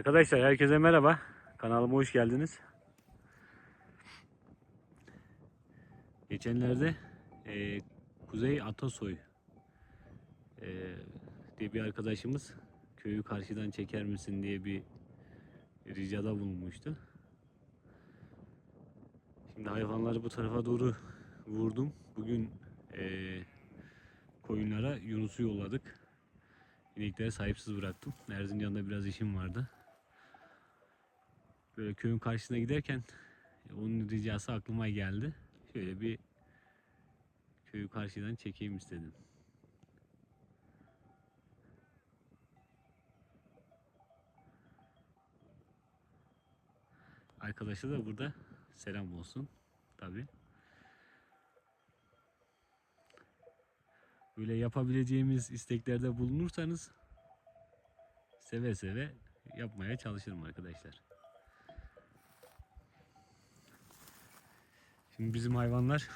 Arkadaşlar herkese merhaba. Kanalıma hoş geldiniz. Geçenlerde e, Kuzey Atasoy e, diye bir arkadaşımız köyü karşıdan çeker misin diye bir ricada bulunmuştu. Şimdi hayvanları bu tarafa doğru vurdum. Bugün e, koyunlara Yunus'u yolladık. İnekleri sahipsiz bıraktım. Erzincan'da biraz işim vardı. Böyle köyün karşısına giderken e, onun ricası aklıma geldi. Şöyle bir köyü karşıdan çekeyim istedim. Arkadaşa da burada selam olsun. Tabi. Böyle yapabileceğimiz isteklerde bulunursanız seve seve yapmaya çalışırım arkadaşlar. Şimdi bizim hayvanlar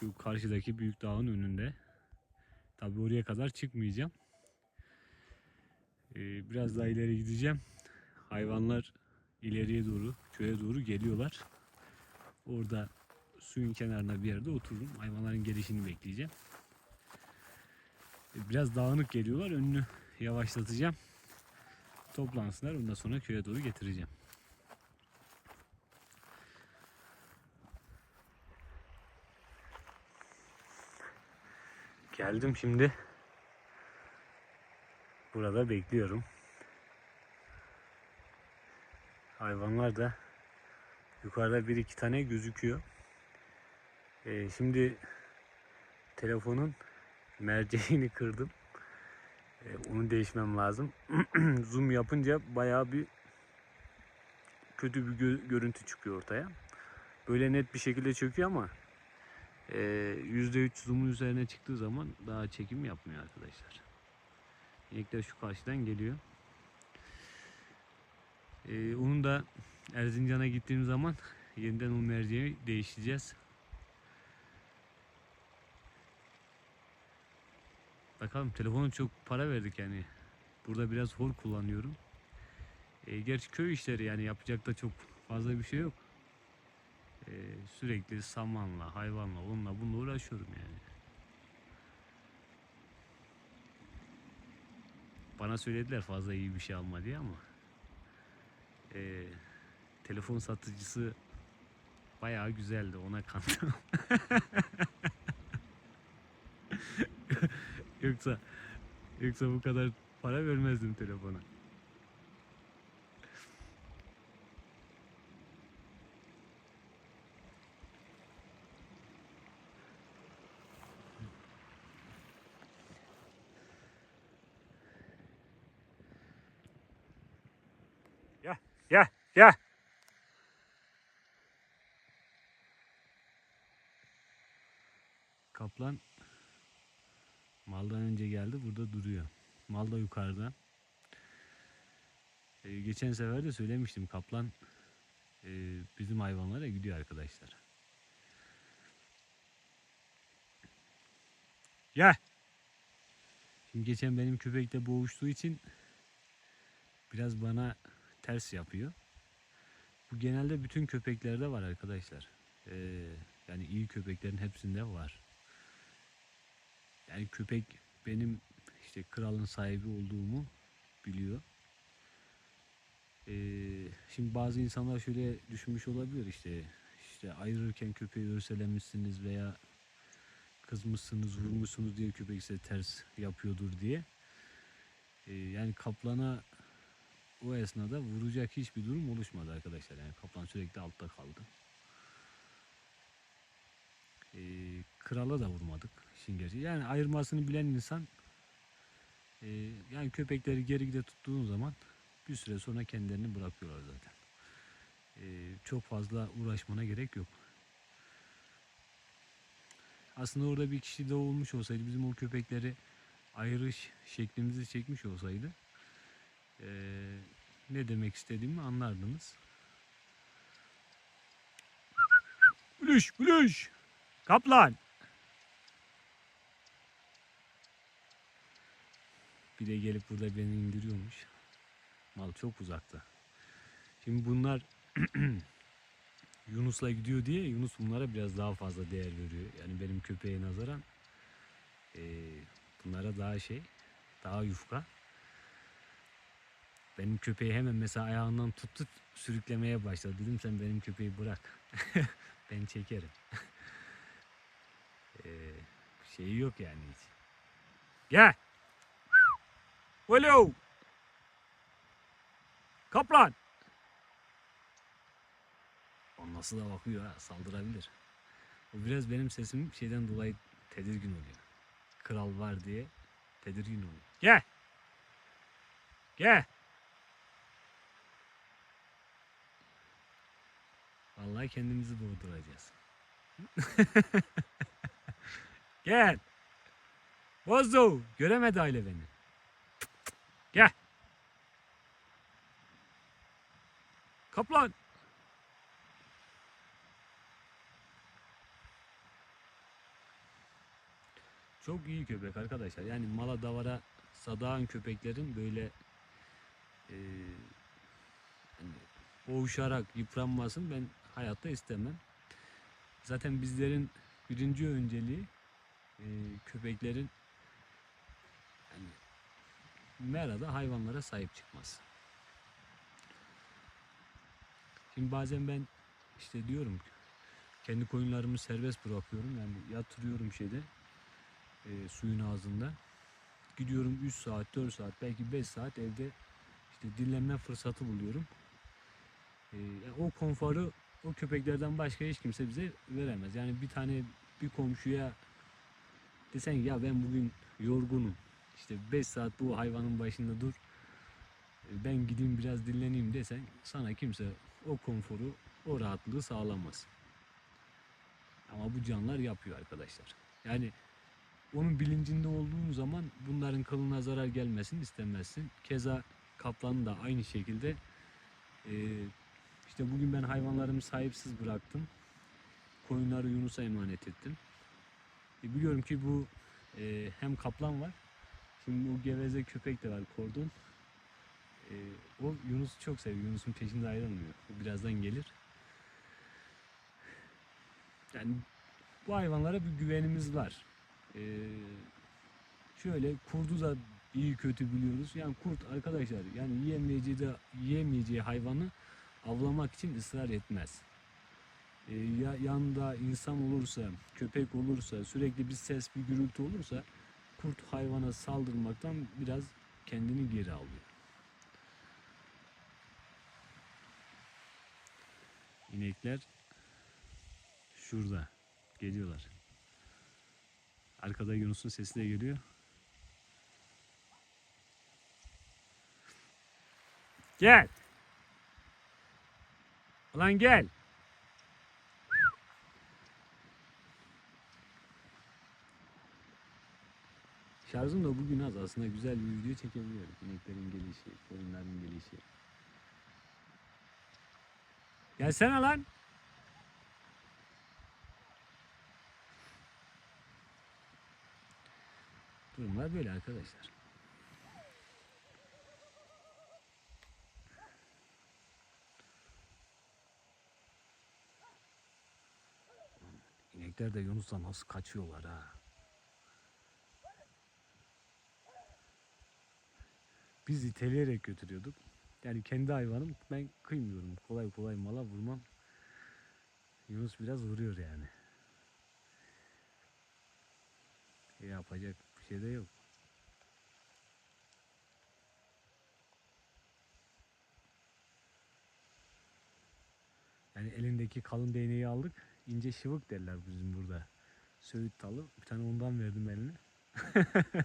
şu karşıdaki büyük dağın önünde. Tabi oraya kadar çıkmayacağım. Ee, biraz daha ileri gideceğim. Hayvanlar ileriye doğru, köye doğru geliyorlar. Orada suyun kenarına bir yerde otururum. Hayvanların gelişini bekleyeceğim. Ee, Biraz dağınık geliyorlar. Önünü yavaşlatacağım. Toplansınlar. Ondan sonra köye doğru getireceğim. Geldim şimdi. Burada bekliyorum. Hayvanlar da yukarıda bir iki tane gözüküyor. Ee, şimdi telefonun merceğini kırdım. Ee, onu değişmem lazım. Zoom yapınca bayağı bir kötü bir gö- görüntü çıkıyor ortaya. Böyle net bir şekilde çöküyor ama %3 zoom'un üzerine çıktığı zaman daha çekim yapmıyor arkadaşlar. İnekler şu karşıdan geliyor. Ee, onun da Erzincan'a gittiğim zaman yeniden o merceği değiştireceğiz. Bakalım telefonu çok para verdik yani. Burada biraz hor kullanıyorum. Ee, gerçi köy işleri yani yapacak da çok fazla bir şey yok. Ee, sürekli samanla, hayvanla, onunla bununla uğraşıyorum yani. Bana söylediler fazla iyi bir şey alma diye ama ee, telefon satıcısı bayağı güzeldi ona kandım. yoksa yoksa bu kadar para vermezdim telefona. Ya, ya. Kaplan maldan önce geldi burada duruyor. Mal da yukarıda. Ee, geçen sefer de söylemiştim kaplan e, bizim hayvanlara gidiyor arkadaşlar. Ya. Şimdi geçen benim köpekle boğuştuğu için biraz bana ters yapıyor. Bu genelde bütün köpeklerde var arkadaşlar. Ee, yani iyi köpeklerin hepsinde var. Yani köpek benim işte kralın sahibi olduğumu biliyor. Ee, şimdi bazı insanlar şöyle düşünmüş olabilir işte işte ayırırken köpeği örselemişsiniz veya kızmışsınız, vurmuşsunuz diye köpek size ters yapıyordur diye. Ee, yani kaplana o esnada vuracak hiçbir durum oluşmadı arkadaşlar. Yani kaplan sürekli altta kaldı. Ee, krala da vurmadık işin gerçeği. Yani ayırmasını bilen insan e, yani köpekleri geri gide tuttuğun zaman bir süre sonra kendilerini bırakıyorlar zaten. Ee, çok fazla uğraşmana gerek yok. Aslında orada bir kişi de olmuş olsaydı bizim o köpekleri ayırış şeklimizi çekmiş olsaydı ee, ne demek istediğimi anlardınız. Bülüş, bülüş. Kaplan. Bir de gelip burada beni indiriyormuş. Mal çok uzakta. Şimdi bunlar Yunus'la gidiyor diye Yunus bunlara biraz daha fazla değer veriyor. Yani benim köpeğe nazaran eee, bunlara daha şey, daha yufka. Benim köpeği hemen mesela ayağından tuttu sürüklemeye başladı. Dedim sen benim köpeği bırak. ben çekerim. Eee şeyi yok yani hiç. Gel. Hello. Kaplan. O nasıl da bakıyor ha saldırabilir. O biraz benim sesim şeyden dolayı tedirgin oluyor. Kral var diye tedirgin oluyor. Gel. Gel. Vallahi kendimizi boğduracağız. Gel. Bozo. Göremedi aile beni. Gel. Kaplan. Çok iyi köpek arkadaşlar. Yani mala davara sadağın köpeklerin böyle eee hani boğuşarak yıpranmasın ben hayatta istemem. Zaten bizlerin birinci önceliği eee, köpeklerin yani merada hayvanlara sahip çıkması. Şimdi bazen ben işte diyorum ki kendi koyunlarımı serbest bırakıyorum. Yani yatırıyorum şeyde e, suyun ağzında. Gidiyorum 3 saat, 4 saat, belki 5 saat evde işte dinlenme fırsatı buluyorum. E, o konforu o köpeklerden başka hiç kimse bize veremez. Yani bir tane bir komşuya desen ya ben bugün yorgunum. İşte 5 saat bu hayvanın başında dur. e, Ben gideyim biraz dinleneyim desen sana kimse o konforu, o rahatlığı sağlamaz. Ama bu canlar yapıyor arkadaşlar. Yani onun bilincinde olduğun zaman bunların kılına zarar gelmesini istemezsin. Keza kaplanı da aynı şekilde e, işte bugün ben hayvanlarımı sahipsiz bıraktım. Koyunları Yunus'a emanet ettim. E, biliyorum ki bu e, hem kaplan var. Şimdi bu geveze köpek de var kordon. E, o Yunus'u çok seviyor. Yunus'un peşinde ayrılmıyor. O birazdan gelir. Yani bu hayvanlara bir güvenimiz var. Ee, şöyle kurdu da iyi kötü biliyoruz. Yani kurt arkadaşlar yani yiyemeyeceği de yiyemeyeceği hayvanı avlamak için ısrar etmez. Ee, ya yanında insan olursa, köpek olursa, sürekli bir ses, bir gürültü olursa kurt hayvana saldırmaktan biraz kendini geri alıyor. İnekler şurada geliyorlar. Arkada Yunus'un sesi de geliyor. Gel. Ulan gel. Şarjım da bugün az. Aslında güzel bir video çekebiliyorum. İneklerin gelişi, koyunların gelişi. Gelsene lan. Durumlar böyle arkadaşlar. İnekler de Yunus'tan nasıl kaçıyorlar ha. Biz iteleyerek götürüyorduk. Yani kendi hayvanım ben kıymıyorum. Kolay kolay mala vurmam. Yunus biraz vuruyor yani. E, yapacak bir şey de yok. Yani elindeki kalın değneği aldık. İnce şıvık derler bizim burada. Söğüt talı. Bir tane ondan verdim eline.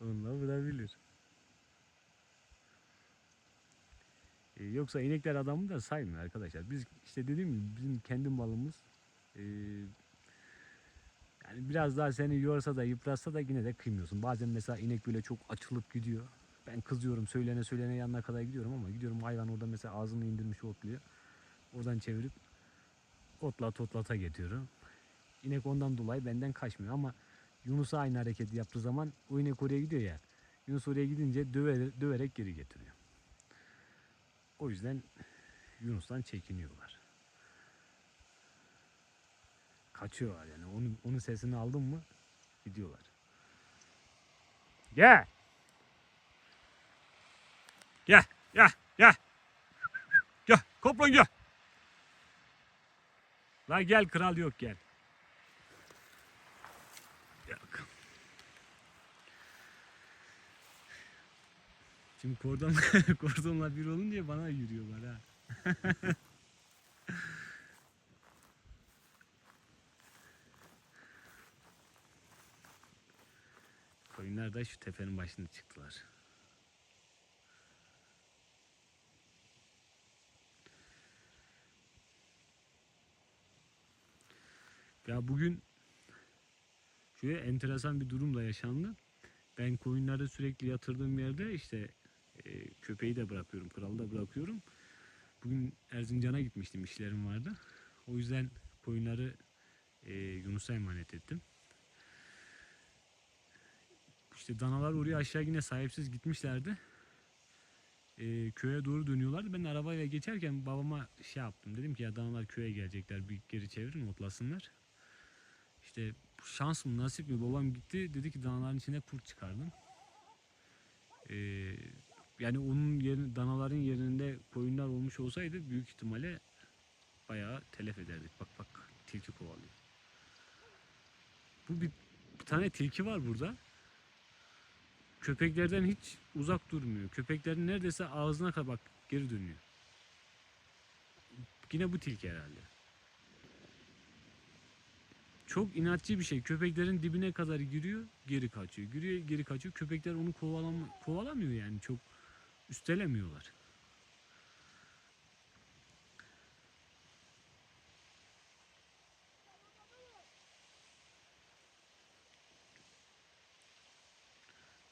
Onunla vurabilir. E, yoksa inekler adamı da saymıyor arkadaşlar. Biz işte dediğim gibi bizim kendi malımız e, yani biraz daha seni yorsa da yıpratsa da yine de kıymıyorsun. Bazen mesela inek böyle çok açılıp gidiyor. Ben kızıyorum söylene söylene yanına kadar gidiyorum ama gidiyorum hayvan orada mesela ağzını indirmiş otluyor. Oradan çevirip otlat otlata getiriyorum. İnek ondan dolayı benden kaçmıyor ama Yunus'a aynı hareketi yaptığı zaman o inek oraya gidiyor ya. Yunus oraya gidince döverek, döverek geri getiriyor. O yüzden Yunus'tan çekiniyorlar. Kaçıyorlar yani. Onun, onun sesini aldın mı gidiyorlar. Gel. Gel, gel, gel. Gel, koplan gel. La gel kral yok gel. Gel bakalım. Şimdi kordon, kordonla bir olunca bana yürüyorlar ha. Koyunlar da şu tepenin başına çıktılar. Ya bugün şöyle enteresan bir durumla yaşandı. Ben koyunları sürekli yatırdığım yerde işte e, köpeği de bırakıyorum, kralı da bırakıyorum. Bugün Erzincan'a gitmiştim, işlerim vardı. O yüzden koyunları e, Yunus'a emanet ettim. İşte danalar oraya aşağı yine sahipsiz gitmişlerdi. E, köye doğru dönüyorlardı. Ben arabayla geçerken babama şey yaptım. Dedim ki ya danalar köye gelecekler bir geri çevirin otlasınlar. İşte şans mı nasip mi babam gitti dedi ki danaların içine kurt çıkardım. Ee, yani onun yerin, danaların yerinde koyunlar olmuş olsaydı büyük ihtimalle bayağı telef ederdik. Bak bak tilki kovalıyor. Bu bir, bir tane tilki var burada. Köpeklerden hiç uzak durmuyor. Köpeklerin neredeyse ağzına kadar bak geri dönüyor. Yine bu tilki herhalde. Çok inatçı bir şey. Köpeklerin dibine kadar giriyor, geri kaçıyor. Giriyor, geri kaçıyor. Köpekler onu kovalam kovalamıyor yani. Çok üstelemiyorlar.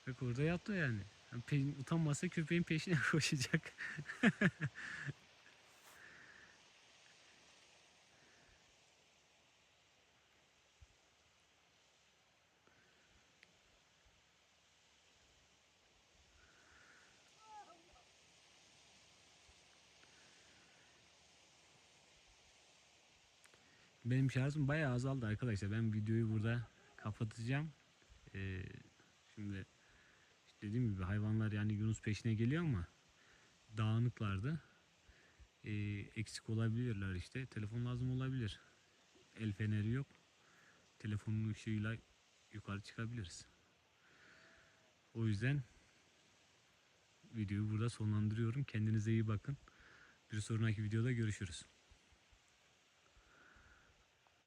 Bak orada yattı yani. Yani utanmazsa köpeğin peşine koşacak. Benim şarjım bayağı azaldı arkadaşlar. Ben videoyu burada kapatacağım. Ee, şimdi işte dediğim gibi hayvanlar yani Yunus peşine geliyor ama dağınıklardı. Ee, eksik olabilirler işte. Telefon lazım olabilir. El feneri yok. Telefonun ışığıyla yukarı çıkabiliriz. O yüzden videoyu burada sonlandırıyorum. Kendinize iyi bakın. Bir sonraki videoda görüşürüz.